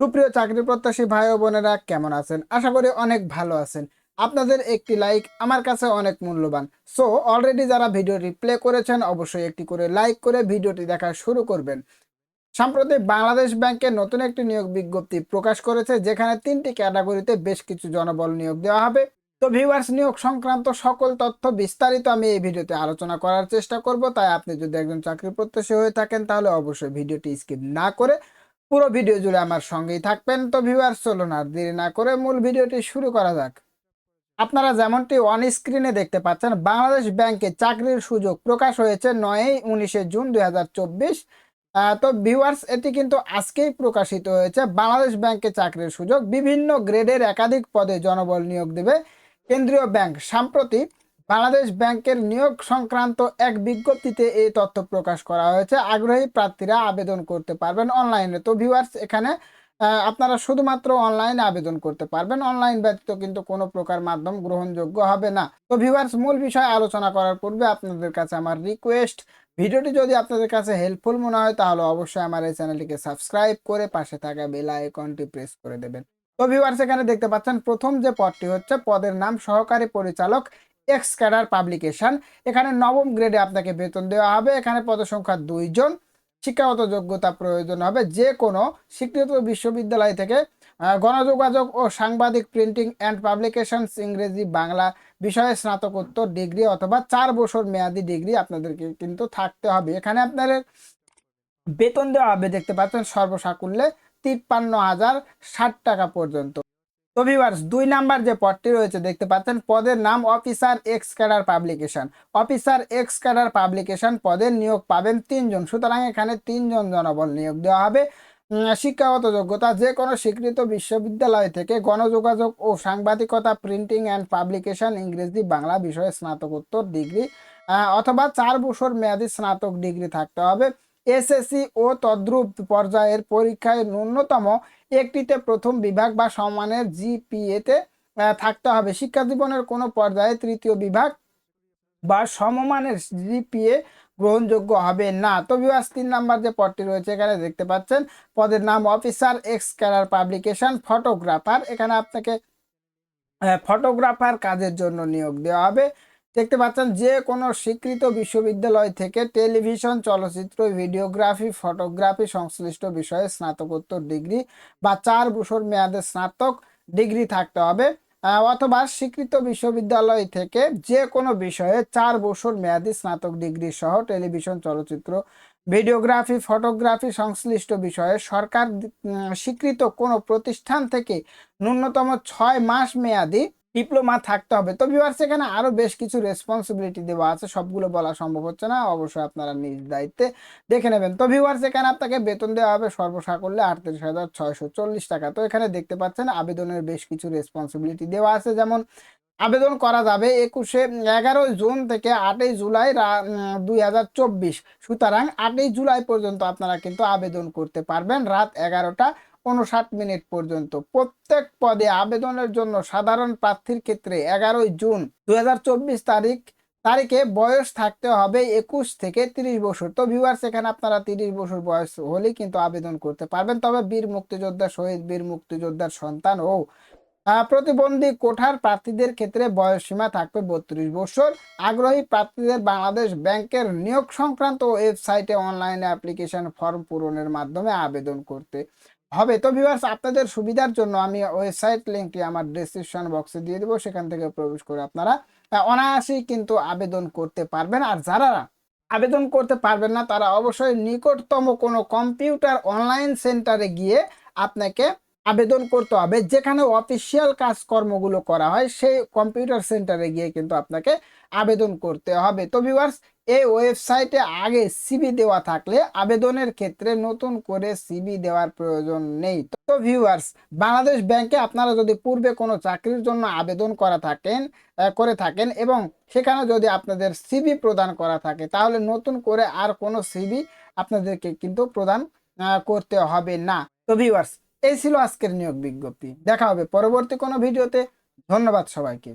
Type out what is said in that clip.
সুপ্রিয় চাকরি প্রত্যাশী ভাই বোনেরা, কেমন আছেন? আশা করি অনেক ভালো আছেন। আপনাদের একটি লাইক আমার কাছে অনেক মূল্যবান। সো অলরেডি যারা ভিডিওটি প্লে করেছেন, অবশ্যই একটি করে লাইক করে ভিডিওটি দেখা শুরু করবেন। সম্প্রতি বাংলাদেশ ব্যাংকের নতুন একটি নিয়োগ বিজ্ঞপ্তি প্রকাশ করেছে, যেখানে তিনটি ক্যাটাগরিতে বেশ কিছু জনবল নিয়োগ দেওয়া হবে। তো ভিউয়ার্স নিয়োগ সংক্রান্ত সকল তথ্য বিস্তারিত আমি এই ভিডিওতে আলোচনা করার চেষ্টা করব। তাই আপনি যদি একজন চাকরি প্রত্যাশী হয়ে থাকেন, তাহলে অবশ্যই ভিডিওটি স্কিপ না করে পুরো ভিডিও জুড়ে আমার সঙ্গেই থাকবেন। তো ভিউয়ার্স চলুন আর দেরি না করে মূল ভিডিওটি শুরু করা যাক। আপনারা যেমনটি অন স্ক্রিনে দেখতে পাচ্ছেন, বাংলাদেশ ব্যাংকে চাকরির সুযোগ প্রকাশ হয়েছে নয়ই উনিশে জুন দু হাজার চব্বিশ। তো ভিউয়ার্স এটি কিন্তু আজকেই প্রকাশিত হয়েছে। বাংলাদেশ ব্যাংকে চাকরির সুযোগ বিভিন্ন গ্রেডের একাধিক পদে জনবল নিয়োগ দেবে কেন্দ্রীয় ব্যাংক সাম্প্রতি বাংলাদেশ ব্যাংকের নিয়োগ সংক্রান্ত এক বিজ্ঞপ্তিতে এই তথ্য প্রকাশ করা হয়েছে। আগ্রহী প্রার্থীরা আবেদন করতে পারবেন অনলাইনে। তো ভিউয়ার্স এখানে আপনারা শুধুমাত্র অনলাইনে আবেদন করতে পারবেন। অনলাইন ব্যতীত কিন্তু কোনো প্রকার মাধ্যম গ্রহণযোগ্য হবে না। তো ভিউয়ার্স মূল বিষয় আলোচনা করার পূর্বে আপনাদের কাছে আমার রিকোয়েস্ট ভিডিওটি যদি আপনাদের কাছে হেল্পফুল মনে হয়, তাহলে অবশ্যই আমার এই চ্যানেলটিকে সাবস্ক্রাইব করে পাশে থাকা বেল আইকনটি প্রেস করে দেবেন। তো ভিউয়ার্স এখানে দেখতে পাচ্ছেন, প্রথম যে পদটি হচ্ছে, পদের নাম সহকারী পরিচালক এক্স ক্যাডার পাবলিকেশন এখানে নবম গ্রেডে আপনাকে বেতন দেওয়া হবে। এখানে পদসংখ্যা দুইজন। শিক্ষাগত যোগ্যতা প্রয়োজন হবে যে কোনো স্বীকৃত বিশ্ববিদ্যালয় থেকে গণযোগাযোগ ও সাংবাদিক প্রিন্টিং অ্যান্ড পাবলিকেশনস ইংরেজি, বাংলা বিষয়ে স্নাতকোত্তর ডিগ্রি অথবা চার বছর মেয়াদি ডিগ্রি আপনাদেরকে কিন্তু থাকতে হবে। এখানে আপনাদের বেতন দেওয়া হবে, দেখতে পাচ্ছেন, সর্বসাকুল্যে তিপ্পান্ন হাজার ষাট টাকা পর্যন্ত। তো ভিউয়ার্স দুই নাম্বার যে পদটি রয়েছে, দেখতে পাচ্ছেন, পদের নাম officer ex cadre publication officer ex cadre publication পদের নিয়োগ পাবেন তিনজন। সুতরাং এখানে তিনজন জনবল নিয়োগ দেওয়া হবে। শিক্ষাগত যোগ্যতা যে কোনো স্বীকৃত বিশ্ববিদ্যালয় থেকে গণযোগাযোগ ও সাংবাদিকতা প্রিন্টিং অ্যান্ড পাবলিকেশন ইংরেজি, বাংলা বিষয়ে স্নাতকোত্তর ডিগ্রি অথবা চার বছর মেয়াদী স্নাতক ডিগ্রি থাকতে হবে। এসএসসি ও তদ্রূপ পর্যায়ের পরীক্ষায় ন্যূনতম একটিতে প্রথম বিভাগ বা সমানের জিপিএতে থাকতে হবে। শিক্ষা জীবনের কোনো পর্যায়ে তৃতীয় বিভাগ বা সমমানের জিপিএ গ্রহণযোগ্য হবে না। তো বিভাস তিন নাম্বার যে পদটি রয়েছে, এখানে দেখতে পাচ্ছেন, পদের নাম officer ex cadre publication, photographer. এখানে আপনাকে ফটোগ্রাফার কাজের জন্য নিয়োগ দেওয়া হবে। দেখতে পাচ্ছেন যে কোনো স্বীকৃত বিশ্ববিদ্যালয় থেকে টেলিভিশন চলচ্চিত্র, ভিডিওগ্রাফি, ফটোগ্রাফি, সংশ্লিষ্ট বিষয়ে স্নাতকোত্তর ডিগ্রি বা চার বছর মেয়াদের স্নাতক ডিগ্রি থাকতে হবে অথবা স্বীকৃত বিশ্ববিদ্যালয় থেকে যে কোনো বিষয়ে চার বছর মেয়াদী স্নাতক ডিগ্রি সহ টেলিভিশন চলচ্চিত্র, ভিডিওগ্রাফি, ফটোগ্রাফি, সংশ্লিষ্ট বিষয়ে সরকার স্বীকৃত কোনো প্রতিষ্ঠান থেকে ন্যূনতম ছয় মাস মেয়াদী ডিপ্লোমা থাকতে হবে। তো ভিউয়ার্স এখানে আরও বেশ কিছু রেসপন্সিবিলিটি দেওয়া আছে। সবগুলো বলা সম্ভব হচ্ছে না। অবশ্যই আপনারা নিজ দায়িত্বে দেখে নেবেন। তো ভিউয়ার্স এখানে আপনাকে বেতন দেওয়া হবে সর্বসাকুল্যে আটত্রিশ হাজার ছয়শো চল্লিশ টাকা। তো এখানে দেখতে পাচ্ছেন, আবেদনের বেশ কিছু রেসপন্সিবিলিটি দেওয়া আছে। যেমন, আবেদন করা যাবে একুশে এগারোই জুন থেকে আটই জুলাই দুই হাজার চব্বিশ। সুতরাং আটই জুলাই পর্যন্ত আপনারা কিন্তু আবেদন করতে পারবেন। রাত এগারোটা উনষাট মিনিট পর্যন্ত। প্রত্যেক পদে আবেদনের জন্য সাধারণ প্রার্থীর ক্ষেত্রে এগারোই জুন দু হাজার চব্বিশ তারিখ, তারিখে বয়স থাকতে হবে একুশ থেকে তিরিশ বছর। তো ভিউয়ার্স এখানে আপনারা তিরিশ বছর বয়স হলেই কিন্তু আবেদন করতে পারবেন। তবে বীর মুক্তিযোদ্ধা শহীদ, বীর মুক্তিযোদ্ধার সন্তান ও প্রতিবন্ধী কোঠার প্রার্থীদের ক্ষেত্রে বয়স সীমা থাকবে বত্রিশ বছর। আগ্রহী প্রার্থীদের বাংলাদেশ ব্যাংকের নিয়োগ সংক্রান্ত ওয়েবসাইটে অনলাইনে অ্যাপ্লিকেশন ফর্ম পূরণের মাধ্যমে আবেদন করতে হবে। তো ভিউয়ার্স আপনাদের সুবিধার জন্য আমি ওয়েবসাইট লিঙ্কটি আমার ডিসক্রিপশন বক্সে দিয়ে দেবো, সেখান থেকে প্রবেশ করে আপনারা অনায়াসেই কিন্তু আবেদন করতে পারবেন। আর যারা আবেদন করতে পারবেন না, তারা অবশ্যই নিকটতম কোনো কম্পিউটার অনলাইন সেন্টারে গিয়ে আপনাকে আবেদন করতে হবে। যেখানে অফিসিয়াল কাজকর্মগুলো করা হয়, সেই কম্পিউটার সেন্টারে গিয়ে কিন্তু আপনাকে আবেদন করতে হবে। তো ভিউয়ার্স এই ওয়েবসাইটে আগে সিবি দেওয়া থাকলে আবেদনের ক্ষেত্রে নতুন করে সিবি দেওয়ার প্রয়োজন নেই। তো ভিউয়ার্স বাংলাদেশ ব্যাংকে আপনারা যদি পূর্বে কোনো চাকরির জন্য আবেদন করা থাকেন করে থাকেন এবং সেখানে যদি আপনাদের সিবি প্রদান করা থাকে, তাহলে নতুন করে আর কোনো সিবি আপনাদেরকে কিন্তু প্রদান করতে হবে না। তো ভিউয়ার্স এই ছিল আজকের নিয়োগ বিজ্ঞপ্তি। দেখা হবে পরবর্তী কোনো ভিডিওতে। ধন্যবাদ সবাইকে।